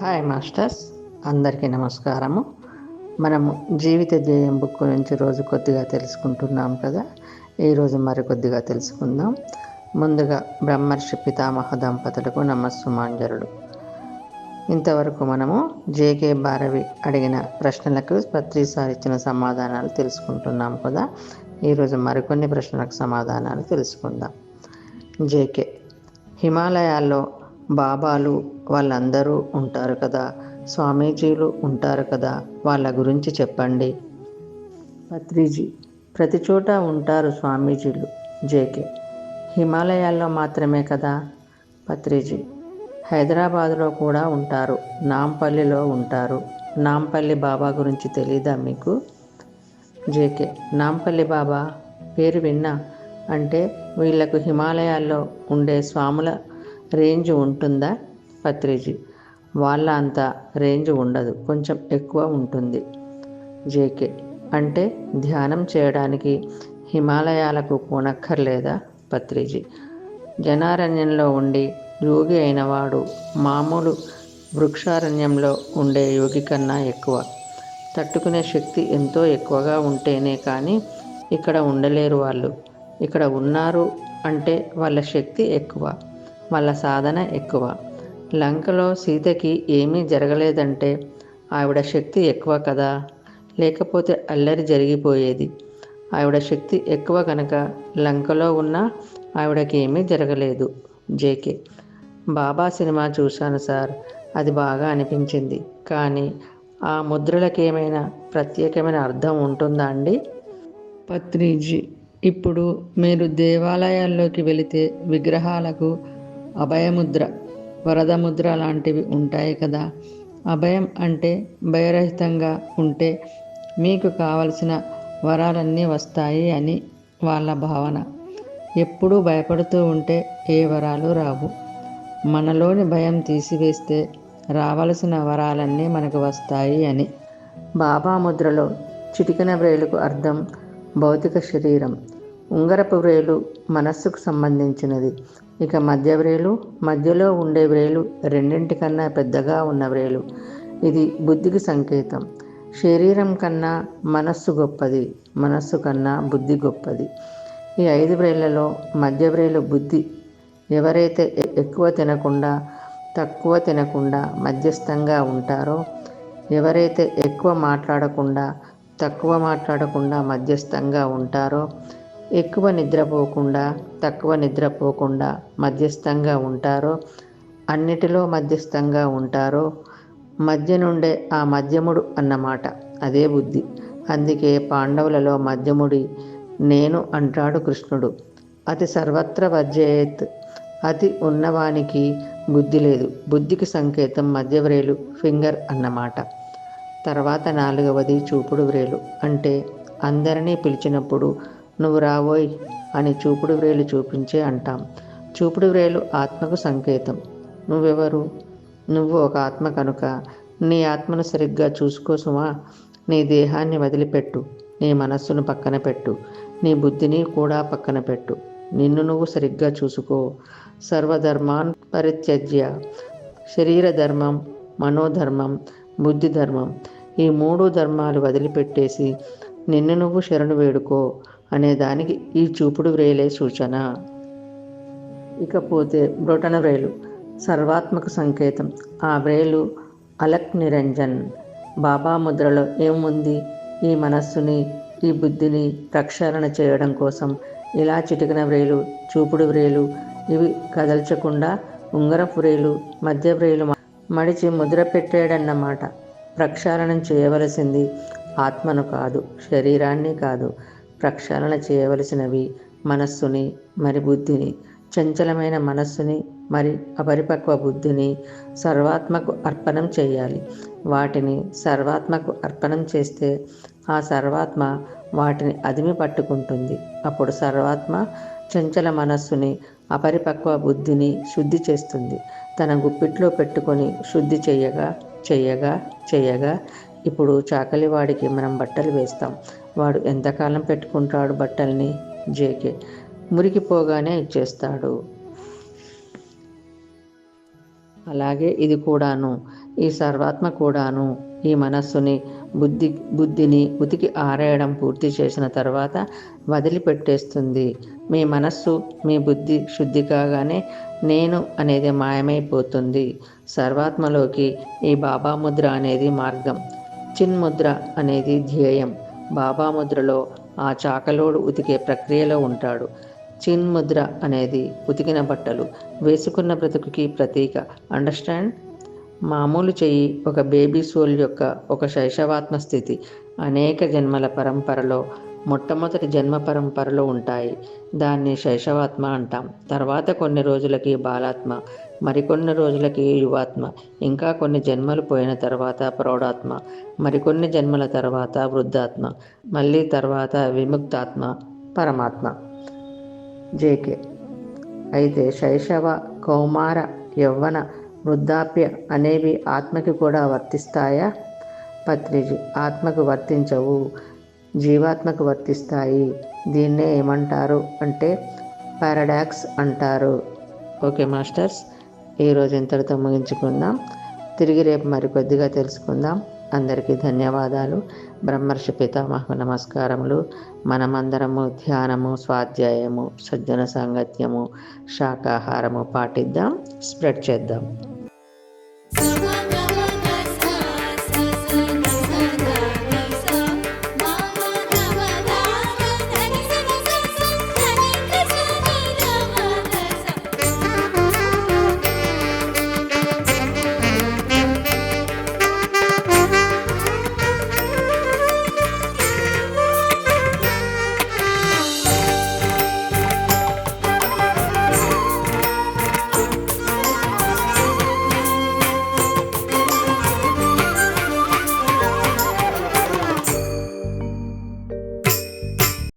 Hi masters అందరికీ నమస్కారము. మనము జీవిత ధ్యేయం బుక్ నుంచి రోజు కొద్దిగా తెలుసుకుంటున్నాం కదా. ఈరోజు మరికొద్దిగా తెలుసుకుందాం. ముందుగా బ్రహ్మర్షి పితామహ దంపతులకు నమస్సుమాంజరుడు ఇంతవరకు మనము జేకే భారవి అడిగిన ప్రశ్నలకు ప్రతిసారి ఇచ్చిన సమాధానాలు తెలుసుకుంటున్నాం కదా. ఈరోజు మరికొన్ని ప్రశ్నలకు సమాధానాలు తెలుసుకుందాం. జేకే. హిమాలయాల్లో బాబాలు వాళ్ళందరూ ఉంటారు కదా. స్వామీజీలు ఉంటారు కదా. వాళ్ళ గురించి చెప్పండి. పత్రిజీ ప్రతి చోట ఉంటారు స్వామీజీలు జేకే. హిమాలయాల్లో మాత్రమే కదా? పత్రిజీ హైదరాబాదులో కూడా ఉంటారు. నాంపల్లిలో ఉంటారు. నాంపల్లి బాబా గురించి తెలీదా మీకు? జేకే నాంపల్లి బాబా పేరు విన్నా అంటే వీళ్ళకు హిమాలయాల్లో ఉండే స్వాముల రేంజ్ ఉంటుందా? పత్రిజీ. వాళ్ళ అంత రేంజ్ ఉండదు. కొంచెం ఎక్కువ ఉంటుంది. జేకే. అంటే ధ్యానం చేయడానికి హిమాలయాలకు పోనక్కర్లేదా? పత్రిజీ. జనారణ్యంలో ఉండి యోగి అయినవాడు మామూలు వృక్షారణ్యంలో ఉండే యోగి కన్నా ఎక్కువ. తట్టుకునే శక్తి ఎంతో ఎక్కువగా ఉంటేనే కానీ ఇక్కడ ఉండలేరు వాళ్ళు. ఇక్కడ ఉన్నారు అంటే వాళ్ళ శక్తి ఎక్కువ. వాళ్ళ సాధన ఎక్కువ. లంకలో సీతకి ఏమీ జరగలేదంటే ఆవిడ శక్తి ఎక్కువ కదా? లేకపోతే అల్లరి జరిగిపోయేది. ఆవిడ శక్తి ఎక్కువ కనుక లంకలో ఉన్న ఆవిడకి ఏమీ జరగలేదు. జేకే. బాబా సినిమా చూశాను సార్. అది బాగా అనిపించింది. కానీ ఆ ముద్రలకు ఏమైనా ప్రత్యేకమైన అర్థం ఉంటుందా అండి? పత్రిజీ. ఇప్పుడు మీరు దేవాలయాల్లోకి వెళితే విగ్రహాలకు అభయముద్ర వరదముద్ర లాంటివి ఉంటాయి కదా. అభయం అంటే భయరహితంగా ఉంటే మీకు కావలసిన వరాలన్నీ వస్తాయి అని వాళ్ళ భావన. ఎప్పుడూ భయపడుతూ ఉంటే ఏ వరాలు రావు. మనలోని భయం తీసివేస్తే రావలసిన వరాలన్నీ మనకు వస్తాయి అని. బాబా ముద్రలో చిటికన బ్రేలుకు అర్థం భౌతిక శరీరం. ఉంగరపు వ్రేలు మనస్సుకు సంబంధించినది. ఇక మధ్య వ్రేలు మధ్యలో ఉండే వ్రేలు రెండింటికన్నా పెద్దగా ఉన్న వ్రేలు. ఇది బుద్ధికి సంకేతం. శరీరం కన్నా మనస్సు గొప్పది మనస్సు కన్నా బుద్ధి గొప్పది. ఈ ఐదు వ్రేళ్ళలో మధ్య వ్రేలు బుద్ధి. ఎవరైతే ఎక్కువ తినకుండా తక్కువ తినకుండా మధ్యస్థంగా ఉంటారో ఎవరైతే ఎక్కువ మాట్లాడకుండా తక్కువ మాట్లాడకుండా మధ్యస్థంగా ఉంటారో ఎక్కువ నిద్రపోకుండా తక్కువ నిద్రపోకుండా మధ్యస్థంగా ఉంటారో అన్నిటిలో మధ్యస్థంగా ఉంటారో మధ్య నుండే ఆ మధ్యముడు అన్నమాట. అదే బుద్ధి. అందుకే పాండవులలో మధ్యముడి నేను అంటాడు కృష్ణుడు. అతి సర్వత్ర వర్జయేత్. అతి ఉన్నవానికి బుద్ధి లేదు. బుద్ధికి సంకేతం మధ్య వ్రేలు ఫింగర్ అన్నమాట. తర్వాత నాలుగవది చూపుడు వ్రేలు. అంటే అందరినీ పిలిచినప్పుడు నువ్వు రావోయ్ అని చూపుడు వ్రేలు చూపించే అంటాం. చూపుడు వ్రేలు ఆత్మకు సంకేతం. నువ్వెవరు? నువ్వు ఒక ఆత్మ కనుక. నీ ఆత్మను సరిగ్గా చూసుకోసుమా నీ దేహాన్ని వదిలిపెట్టు. నీ మనస్సును పక్కన పెట్టు. నీ బుద్ధిని కూడా పక్కన పెట్టు. నిన్ను నువ్వు సరిగ్గా చూసుకో. సర్వధర్మాన్ పరిత్యజ్య. శరీర ధర్మం మనోధర్మం బుద్ధి ధర్మం ఈ మూడు ధర్మాలు వదిలిపెట్టేసి నిన్ను నువ్వు శరణు వేడుకో. అనే దానికి ఈ చూపుడు వ్రేలే సూచన. ఇకపోతే బ్రొటన వ్రేలు సర్వాత్మక సంకేతం. ఆ వ్రేలు అలక్ నిరంజన్. బాబా ముద్రలో ఏముంది? ఈ మనస్సుని ఈ బుద్ధిని ప్రక్షాళన చేయడం కోసం ఇలా చిటికిన వ్రేలు చూపుడు వ్రేలు ఇవి కదల్చకుండా ఉంగరపు వ్రేలు మధ్య వ్రేలు మడిచి ముద్ర పెట్టాడన్నమాట ప్రక్షాళనం చేయవలసింది ఆత్మను కాదు శరీరాన్ని కాదు. ప్రక్షాళన చేయవలసినవి. మనస్సుని మరి బుద్ధిని. చంచలమైన మనస్సుని మరి అపరిపక్వ బుద్ధిని సర్వాత్మకు అర్పణం చేయాలి. వాటిని సర్వాత్మకు అర్పణం చేస్తే ఆ సర్వాత్మ వాటిని అదిమి పట్టుకుంటుంది. అప్పుడు సర్వాత్మ చంచల మనస్సుని అపరిపక్వ బుద్ధిని శుద్ధి చేస్తుంది. తన గుప్పిట్లో పెట్టుకొని శుద్ధి చేయగా చేయగా చేయగా ఇప్పుడు చాకలివాడికి మనం బట్టలు వేస్తాం. వాడు ఎంతకాలం పెట్టుకుంటాడు బట్టల్ని? జేకే. మురికిపోగానే ఇచ్చేస్తాడు. అలాగే ఇది కూడాను. ఈ సర్వాత్మ కూడాను. ఈ మనస్సుని బుద్ధి బుద్ధిని ఉతికి ఆరేయడం పూర్తి చేసిన తర్వాత వదిలిపెట్టేస్తుంది. మీ మనస్సు మీ బుద్ధి శుద్ధి కాగానే నేను అనేది మాయమైపోతుంది. సర్వాత్మలోకి ఈ బాబా ముద్ర అనేది మార్గం. చిన్ముద్ర అనేది ధ్యేయం. బాబా ముద్రలో ఆ చాకలోడు ఉతికే ప్రక్రియలో ఉంటాడు. చిన్ముద్ర అనేది ఉతికిన బట్టలు వేసుకున్న బ్రతుకుకి ప్రతీక. అండర్స్టాండ్? మామూలు చెయ్యి ఒక బేబీ సోల్ యొక్క ఒక శైశవాత్మ స్థితి. అనేక జన్మల పరంపరలో మొట్టమొదటి జన్మ పరంపరలో ఉంటాయి. దాన్ని శైశవాత్మ అంటాం. తర్వాత కొన్ని రోజులకి బాలాత్మ మరికొన్ని రోజులకి యువాత్మ ఇంకా కొన్ని జన్మలు పోయిన తర్వాత ప్రౌఢాత్మ మరికొన్ని జన్మల తర్వాత వృద్ధాత్మ మళ్ళీ తర్వాత విముక్తాత్మ పరమాత్మ. జేకే. అయితే శైశవ కౌమార యవ్వన వృద్ధాప్య అనేవి ఆత్మకి కూడా వర్తిస్తాయా? పత్రిజీ. ఆత్మకు వర్తించవు. జీవాత్మకు వర్తిస్తాయి. దీన్నే ఏమంటారు అంటే పారాడాక్స్ అంటారు. ఓకే మాస్టర్స్ ఈరోజు ఇంతటితో ముగించుకుందాం. తిరిగి రేపు మరికొద్దిగా తెలుసుకుందాం. అందరికీ ధన్యవాదాలు. బ్రహ్మర్షి పితామహ నమస్కారములు. మనమందరము ధ్యానము స్వాధ్యాయము సజ్జన సాంగత్యము శాకాహారము పాటిద్దాం. స్ప్రెడ్ చేద్దాం.